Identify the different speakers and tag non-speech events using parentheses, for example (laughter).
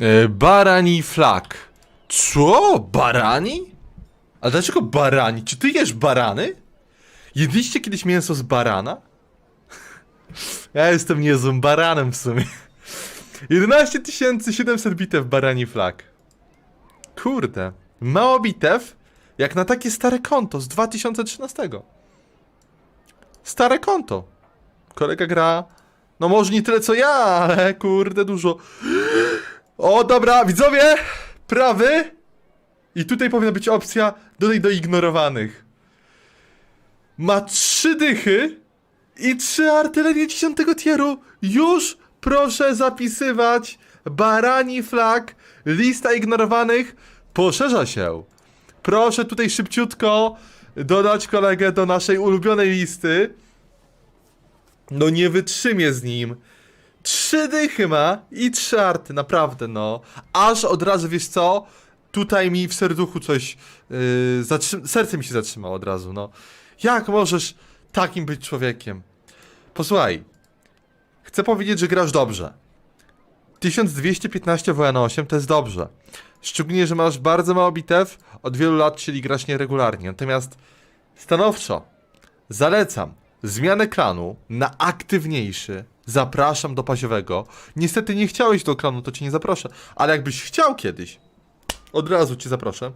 Speaker 1: E, barani flag. Co? Barani? A dlaczego barani? Czy ty jesz barany? Jedliście kiedyś mięso z barana? (laughs) Ja jestem niezłym baranem w sumie. 11 700 bitew barani flag. Kurde. Mało bitew, jak na takie stare konto z 2013. Stare konto. Kolega gra. No może nie tyle co ja, ale kurde dużo. O, dobra, widzowie! Prawy. I tutaj powinna być opcja dodaj do ignorowanych. Ma trzy dychy i trzy artylerie 10 tieru. Już proszę zapisywać. Barani flag, lista ignorowanych poszerza się. Proszę tutaj szybciutko dodać kolegę do naszej ulubionej listy. No nie wytrzymię z nim. Trzy dychy ma i trzy arty, naprawdę no. Aż od razu, wiesz co? Tutaj mi w serduchu coś, yy, serce mi się zatrzymało od razu, no. Jak możesz takim być człowiekiem? Posłuchaj, chcę powiedzieć, że grasz dobrze. 1215 WN 8 to jest dobrze. Szczególnie, że masz bardzo mało bitew, od wielu lat, czyli grasz nieregularnie. Natomiast stanowczo zalecam zmianę klanu na aktywniejszy. Zapraszam do paziowego. Niestety nie chciałeś do klanu, to cię nie zaproszę. Ale jakbyś chciał kiedyś, od razu cię zaproszę.